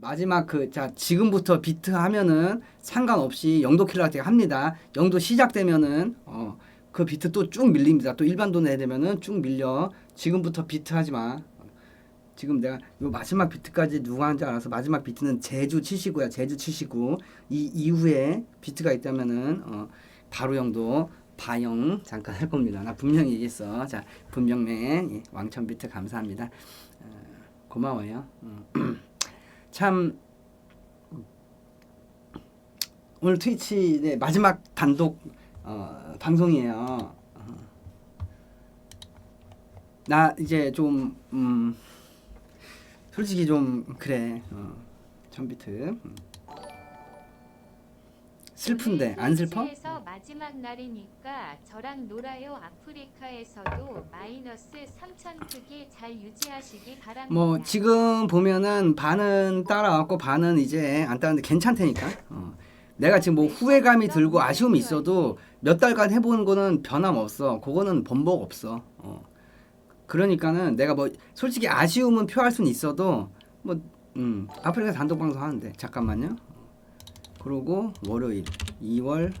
마지막 그 자 지금부터 비트 하면은 상관없이 영도 킬러한테 합니다. 영도 시작되면은 어 그 비트 또 쭉 밀립니다. 또 일반 돈 내야 되면은 쭉 밀려. 지금부터 비트 하지 마. 지금 내가 요 마지막 비트까지 누가 한지 알아서 마지막 비트는 제주 치시고요. 제주 치시고 이 이후에 비트가 있다면은 어 바로 영도 바영 잠깐 할 겁니다. 나 분명히 얘기했어. 자 분명맨 예, 왕천 비트 감사합니다. 어, 고마워요. 음. 참 오늘 트위치 네, 마지막 단독 어, 방송이에요. 어. 나 이제 좀 음, 솔직히 좀 그래 어, 천비트 음. 슬픈데 안 슬퍼? 에서 마지막 날이니까 저랑 놀아요. 아프리카에서도 마이너스 3천 크기 잘 유지하시기 바랍니다. 뭐 지금 보면은 반은 따라왔고 반은 이제 안 따랐는데 괜찮다니까. 어. 내가 지금 뭐 후회감이 들고 아쉬움이 있어도 몇 달간 해보는 거는 변함없어. 그거는 번복 없어. 어. 그러니까는 내가 뭐 솔직히 아쉬움은 표할 수는 있어도 뭐 음, 아프리카 단독 방송 하는데 잠깐만요. 그러고 월요일 2월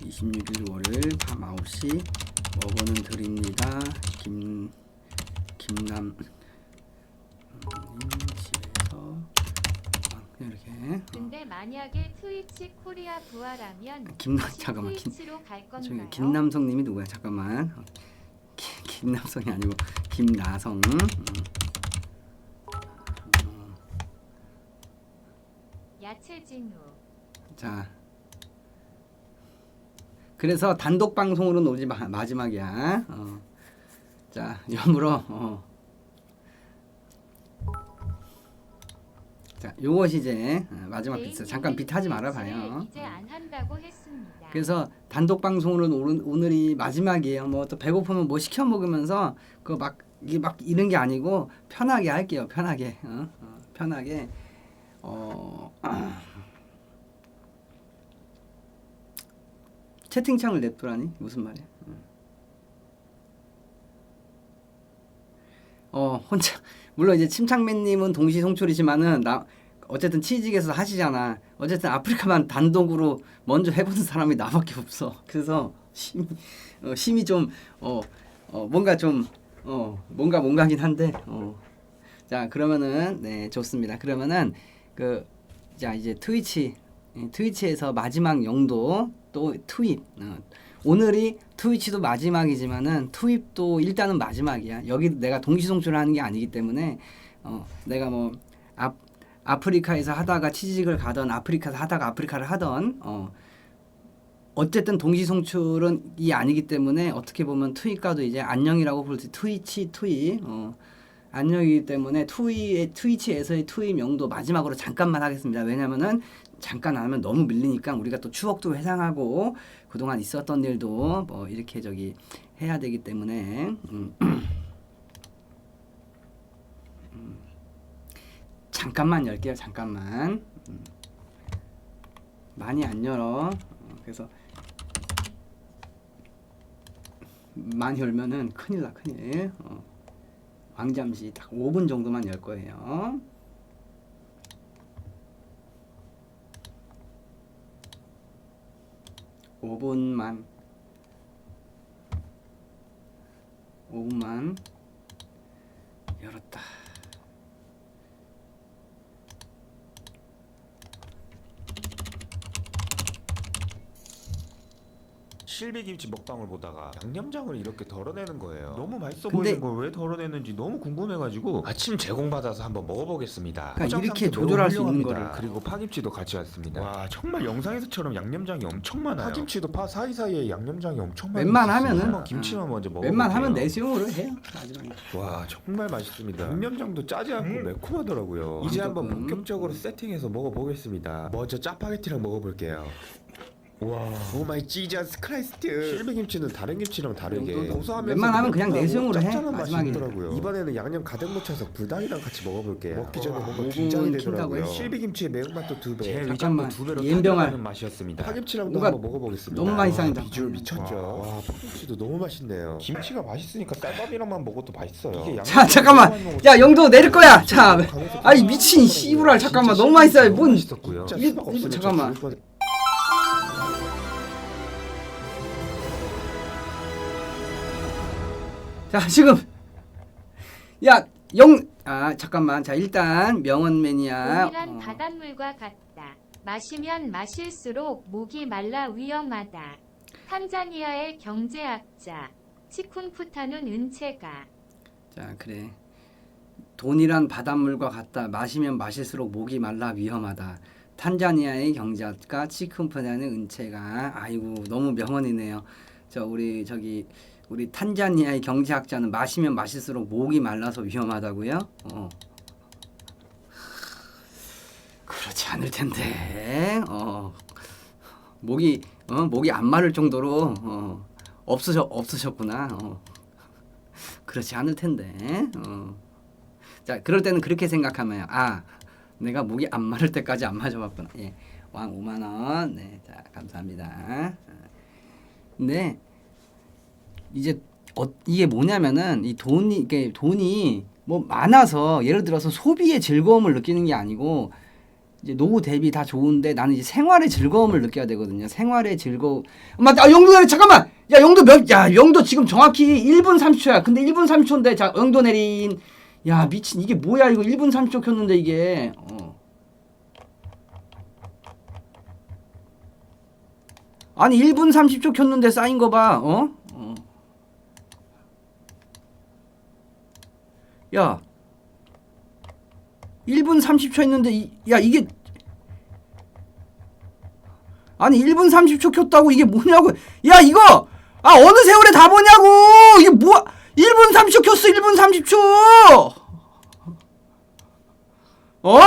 26일 월요일 밤 9시 먹어는 드립니다. 김 김남 음, 집에서 아, 이렇게 근데 만약에 트위치 코리아 부활하면 김남 잠깐만 김 트위치로 갈 저기 건가요? 김남성님이 누구야? 잠깐만. 어, 기- 김남성이 아니고 김나성. 음. 야채 진우 자. 그래서 단독 방송으로 오지 마, 마지막이야. 어. 자, 여물어. 어. 자, 요것이 이제 어, 마지막 비트. 잠깐 비트 하지 말아 봐요. 했습니다. 그래서 단독 방송으로는 오늘, 오늘이 마지막이에요. 뭐 또 배고프면 뭐 시켜 먹으면서 그막 이게 막 이런 게 아니고 편하게 할게요. 편하게. 어? 어, 편하게. 어. 채팅창을 냅두라니 무슨 말이야? 음. 어 혼자 물론 이제 침착맨님은 동시 송출이지만은 나 어쨌든 치직에서 하시잖아. 어쨌든 아프리카만 단독으로 먼저 해보는 사람이 나밖에 없어. 그래서 심이 어, 심이 좀 어, 어, 뭔가 좀 어, 뭔가 뭔가긴 한데 어. 자 그러면은 네 좋습니다. 그러면은 그 자 이제 트위치 예, 트위치에서 마지막 영도 또 투입 어, 오늘이 트위치도 마지막이지만은 투입도 일단은 마지막이야. 여기 내가 동시 송출을 하는 게 아니기 때문에 어, 내가 뭐 아, 아프리카에서 하다가 취직을 가던 아프리카에서 하다가 아프리카를 하던 어, 어쨌든 동시 송출은 이 아니기 때문에 어떻게 보면 투입과도 이제 안녕이라고 수 트위치 투입 어, 안녕이기 때문에 투이 트위치에서의 투입 용도 마지막으로 잠깐만 하겠습니다. 왜냐면은 잠깐 안 하면 너무 밀리니까 우리가 또 추억도 회상하고 그동안 있었던 일도 뭐 이렇게 저기 해야 되기 때문에 음. 음. 잠깐만 열게요. 잠깐만 음. 많이 안 열어. 어, 그래서 많이 열면은 큰일 나 큰일. 어. 왕잠시 딱 5분 정도만 열 거예요. 오분만 5분만 열었다. 실비김치 먹방을 보다가 양념장을 이렇게 덜어내는 거예요. 너무 맛있어 근데- 보이는 걸 왜 덜어내는지 너무 궁금해가지고 아침 제공받아서 한번 먹어보겠습니다. 그러니까 포장 이렇게 상태 매우 조절할 수 있는 훌륭합니다. 거를. 그리고 파김치도 같이 왔습니다. 와 정말 영상에서처럼 양념장이 엄청 많아요. 파김치도 파 사이사이에 양념장이 엄청 많아요. 웬만하면은- 한번 김치만 먼저 먹어. 웬만하면 내수용으로 해요. 마지막에. 와 정말 맛있습니다. 양념장도 짜지 않고 음. 매콤하더라고요. 이제 한번. 본격적으로 세팅해서 먹어보겠습니다. 먼저 짜파게티랑 먹어볼게요. 와. 오 마이 지저스 크라이스트. 실비김치는 다른 김치랑 다르게 또 고소하면서 웬만하면 그냥 내수용으로 해, 짭짤한 맛이 마지막에. 있더라고요. 이번에는 양념 가득 묻혀서 불닭이랑 같이 먹어볼게요. 먹기 전에 뭔가 오븐 긴장이 킨다고요? 되더라고요. 실비김치의 매운맛도 두 배. 제 잠깐만. 위장도 두 배로. 타들어가는 맛이었습니다. 파김치랑도 뭔가 한번 먹어보겠습니다. 너무 많이 와, 쌓인다. 비주얼 미쳤죠. 와, 파김치도 너무 맛있네요. 김치가 맛있으니까 쌀밥이랑만 먹어도 맛있어요. 이게 자 잠깐만 야 영도 내릴 거야 자 아이 미친 씨부랄 잠깐만 너무 많이 쌓여 뭔 잠깐만. 자 지금 야 영 아 잠깐만. 자 일단 명언 매니아. 동일한 어, 바닷물과 같다. 마시면 마실수록 목이 말라 위험하다. 탄자니아의 경제학자 치쿤푸타는 은채가. 자 그래. 돈이란 바닷물과 같다. 마시면 마실수록 목이 말라 위험하다. 탄자니아의 경제학가 치쿰프다는 은채가. 아이고 너무 명언이네요. 저 우리 저기 우리 탄자니아의 경제학자는 마시면 마실수록 목이 말라서 위험하다고요 어 그렇지 않을 텐데 어 목이 어 목이 안 마를 정도로 어 없으셨 없으셨구나 어. 그렇지 않을 텐데. 어. 자, 그럴 때는 그렇게 생각하면 아, 내가 목이 안 마를 때까지 안 마셔 봤구나. 예, 왕 5만 원. 네, 자 감사합니다. 네, 이제 어, 이게 뭐냐면은 이 돈이 이게 돈이 뭐 많아서 예를 들어서 소비의 즐거움을 느끼는 게 아니고 이제 노후 대비 다 좋은데 나는 이제 생활의 즐거움을 느껴야 되거든요. 생활의 즐거움. 엄마, 아, 영도 내리 잠깐만. 야, 영도 몇? 야, 영도 지금 정확히 1분 30초야. 근데 1분 30초인데 자, 영도 내린. 야, 미친 이게 뭐야? 이거 1분 30초 켰는데 이게. 어. 아니 1분 30초 켰는데 쌓인 거 봐. 어? 어. 야. 1분 30초 했는데 이, 야 이게 아니 1분 30초 켰다고 이게 뭐냐고 야 이거 아 어느 세월에 다 보냐고 이게 뭐야 1분 30초 켰어 1분 30초 어?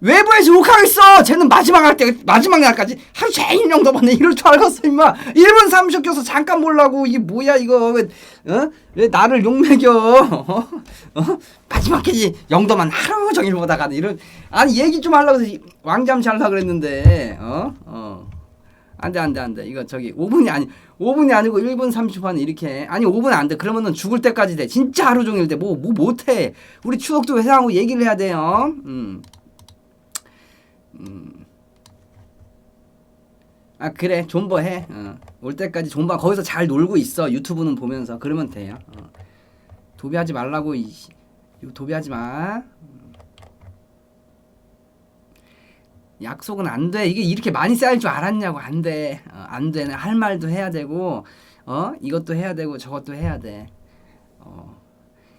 외부에서 욕하겠어! 쟤는 마지막 할 때 마지막 날까지 하루 종일 정도 봤네. 이럴 줄 알았어 임마. 1분 30초 켜서 잠깐 보려고. 이게 뭐야 이거? 왜 어? 왜 나를 욕먹여? 어? 어? 마지막까지 영도만 하루 종일 보다가 이런. 아니 얘기 좀 하려고 해서 이- 왕잠시 하려고 그랬는데 어? 어. 안 돼 안 돼 안 돼. 이거 저기 5분이 아니 5분이 아니고 1분 30분 이렇게. 아니 5분 안 돼. 그러면은 죽을 때까지 돼. 진짜 하루 종일 돼 뭐 뭐 못해. 우리 추억도 회상하고 얘기를 해야 돼요. 음. 음. 아 그래 존버 해 어. 올 때까지 존버 거기서 잘 놀고 있어 유튜브는 보면서 그러면 돼요 어. 도배하지 말라고 이 도배하지 마 약속은 안 돼. 이게 이렇게 많이 쌓일 줄 알았냐고 안 돼. 어, 안 돼. 할 말도 해야 되고, 어 이것도 해야 되고 저것도 해야 돼. 어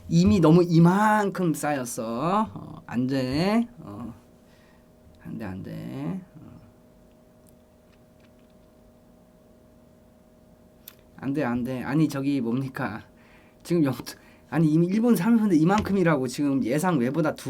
이미 너무 이만큼 쌓였어. 어, 안 돼. 어, 안 돼, 안 돼. 어. 안 돼, 안 돼. 아니 저기 뭡니까? 지금 영 아니 이미 1분 30분인데 이만큼이라고 지금 예상 외보다 두